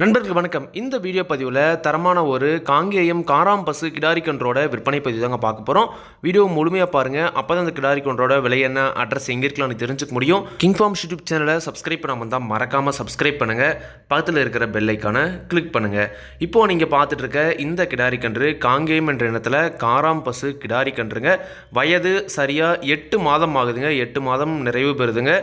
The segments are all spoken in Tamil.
நண்பர்கள் வணக்கம். இந்த வீடியோ பதிவில் தரமான ஒரு காங்கேயம் காராம் பசு கிடாரிக்கன்றோட விற்பனை பதிவு தாங்க பார்க்க போகிறோம் வீடியோ முழுமையாக பாருங்கள் அப்போ தான் அந்த கிடாரிக்கன்றோட விலை என்ன அட்ரஸ் எங்கே இருக்கலாம்னு தெரிஞ்சுக்க முடியும். கிங் ஃபார்ம் யூடியூப் சேனலை சப்ஸ்கிரைப் பண்ணாமல் தான் மறக்காமல் சப்ஸ்கிரைப் பண்ணுங்கள் பக்கத்தில் இருக்கிற பெல்லைக்கான கிளிக் பண்ணுங்கள் இப்போது நீங்கள் பார்த்துட்டு இருக்க இந்த கிடாரி கன்று காங்கேயம் என்ற இனத்தில் காராம் பசு கிடாரி கன்றுங்க. வயது சரியாக எட்டு மாதம் ஆகுதுங்க. எட்டு மாதம் நிறைவு பெறுதுங்க.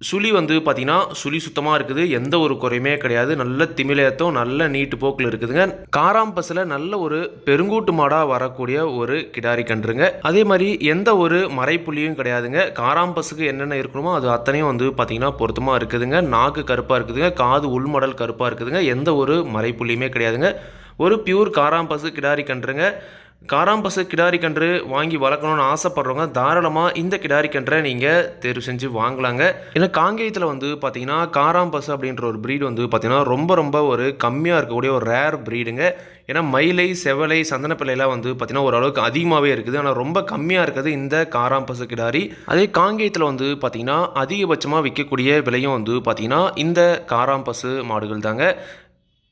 சுழி வந்து பார்த்தீங்கன்னா சுழி சுத்தமாக இருக்குது. எந்த ஒரு குறையுமே கிடையாது. நல்ல திமிலையத்தும் நல்ல நீட்டு போக்கில் இருக்குதுங்க. காராம்பஸில் நல்ல ஒரு பெருங்கூட்டு மாடாக வரக்கூடிய ஒரு கிடாரி கன்றுங்க. அதே மாதிரி எந்த ஒரு மறைப்புள்ளியும் கிடையாதுங்க. காராம்பஸுக்கு என்னென்ன இருக்கணுமோ அது அத்தனையும் வந்து பார்த்தீங்கன்னா பொருத்தமாக இருக்குதுங்க. நாக்கு கருப்பாக இருக்குதுங்க. காது உள்மடல் கருப்பாக இருக்குதுங்க. எந்த ஒரு மறைப்புள்ளியுமே கிடையாதுங்க. ஒரு பியூர் காராம்பசு கிடாரி கன்றுங்க. காராம்பசு கிடாரி கன்று வாங்கி வளர்க்கணும்னு ஆசைப்படுறவங்க தாராளமாக இந்த கிடாரிக்கன்றை நீங்கள் தேர்வு செஞ்சு வாங்கலாங்க. ஏன்னா காங்கேயத்தில் வந்து பார்த்தீங்கன்னா காராம்பசு அப்படின்ற ஒரு ப்ரீடு வந்து பார்த்திங்கன்னா ரொம்ப ரொம்ப ஒரு கம்மியாக இருக்கக்கூடிய ஒரு ரேர் ப்ரீடுங்க ஏன்னா மயிலை செவலை சந்தனப்பிள்ளைலாம் வந்து பார்த்திங்கன்னா ஓரளவுக்கு அதிகமாகவே இருக்குது. ஆனால் ரொம்ப கம்மியாக இருக்குது இந்த காராம்பசு கிடாரி. அதே காங்கேயத்தில் வந்து பார்த்திங்கன்னா அதிகபட்சமாக விற்கக்கூடிய விலையும் வந்து பார்த்திங்கன்னா இந்த காராம்பசு மாடுகள் தாங்க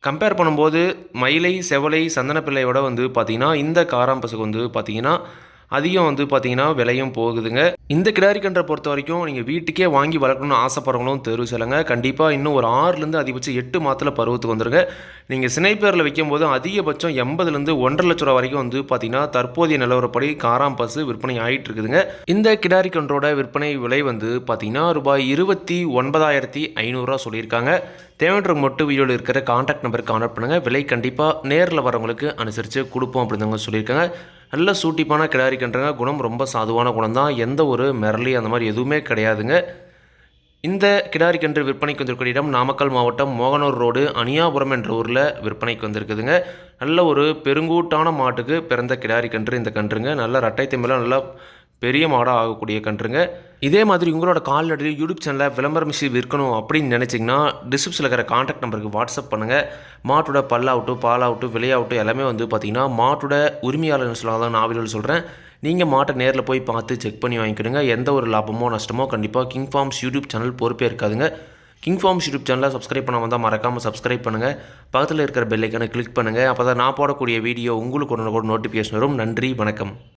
கம்பேர் பண்ணும்போது மயிலை செவலை சந்தனப்பிள்ளையோட வந்து பார்த்தீங்கன்னா இந்த காராம்பசுக்கு வந்து பார்த்தீங்கன்னா அதிகம் வந்து பார்த்தீங்கன்னா விலையும் போகுதுங்க. இந்த கிடாரி கன்றை பொறுத்த வரைக்கும் நீங்கள் வீட்டுக்கே வாங்கி வளர்க்கணும்னு ஆசைப்படுறவங்களும் தேர்வு செல்லுங்க கண்டிப்பாக இன்னும் ஒரு ஆறுலேருந்து அதிகபட்சம் எட்டு மாதத்தில் பருவத்துக்கு வந்துருங்க. நீங்கள் சினைப்பேரில் வைக்கும் போது அதிகபட்சம் எண்பதுலேருந்து ஒன்றரை லட்ச ரூபா வரைக்கும் வந்து பார்த்தீங்கன்னா தற்போதைய நிலவரப்படி காராம் பசு விற்பனை ஆகிட்டு இருக்குதுங்க. இந்த கிடாரி கன்றோட விற்பனை விலை வந்து பார்த்தீங்கன்னா ரூபாய் இருபத்தி ஒன்பதாயிரத்தி ஐநூறுரூவா சொல்லியிருக்காங்க. தேவைன்றவங்க மட்டும் வீடியோவில் இருக்கிற காண்டாக்ட் நம்பருக்கு கான்டாக்ட் பண்ணுங்கள் விலை கண்டிப்பாக நேரில் வரவங்களுக்கு அனுசரித்து கொடுப்போம் அப்படின்னு சொல்லியிருக்காங்க. நல்ல சூட்டிப்பான கிடாரி கன்றுங்க குணம் ரொம்ப சாதுவான குணம் தான் எந்த ஒரு மிரளி அந்த மாதிரி எதுவுமே கிடையாதுங்க. இந்த கிடாரி கன்று விற்பனைக்கு வந்திருக்கிற இடம் நாமக்கல் மாவட்டம் மோகனூர் ரோடு அனியாபுரம் என்ற ஊரில் விற்பனைக்கு வந்திருக்குதுங்க. நல்ல ஒரு பெருங்கூட்டான மாட்டுக்கு பிறந்த கிடாரி கன்று இந்த கன்றுங்க. நல்ல ரட்டை திம்பல நல்லா பெரிய மாடாக ஆகக்கூடிய கன்றுங்க. இதே மாதிரி உங்களோட கால்நடையில் யூடியூப் சேனலில் விளம்பரம் மிஷி விற்கணும் அப்படின்னு நினச்சிங்கன்னா டிஸ்கிரிப்ஷனில் இருக்கிற காண்டாக்ட் நம்பருக்கு வாட்ஸ்அப் பண்ணுங்கள் மாட்டோட பல்லாகட்டும் பாலாகட்டும் விலையாகட்டும் எல்லாமே வந்து பார்த்திங்கன்னா மாட்டோட உரிமையாளர்னு தான் நான் வீடியோவில் சொல்கிறேன் நீங்கள் மாட்டை நேரில் போய் பார்த்து செக் பண்ணி வாங்கிக்கிடுங்க. எந்த ஒரு லாபமோ நஷ்டமோ கண்டிப்பாக கிங் ஃபார்ம்ஸ் யூடியூப் சேனல் பொறுப்பே இருக்காதுங்க. கிங் ஃபார்ம்ஸ் யூடியூப் சேனலை சப்ஸ்கிரைப் பண்ண வந்தால் மறக்காமல் சப்ஸ்கிரைப் பண்ணுங்கள் பக்கத்தில் இருக்கிற பெல்லைக்கான கிளிக் பண்ணுங்கள் அப்போ தான் நான் போடக்கூடிய வீடியோ உங்களுக்கு உடனே கூட நோட்டிஃபிகேஷன் வரும். நன்றி வணக்கம்.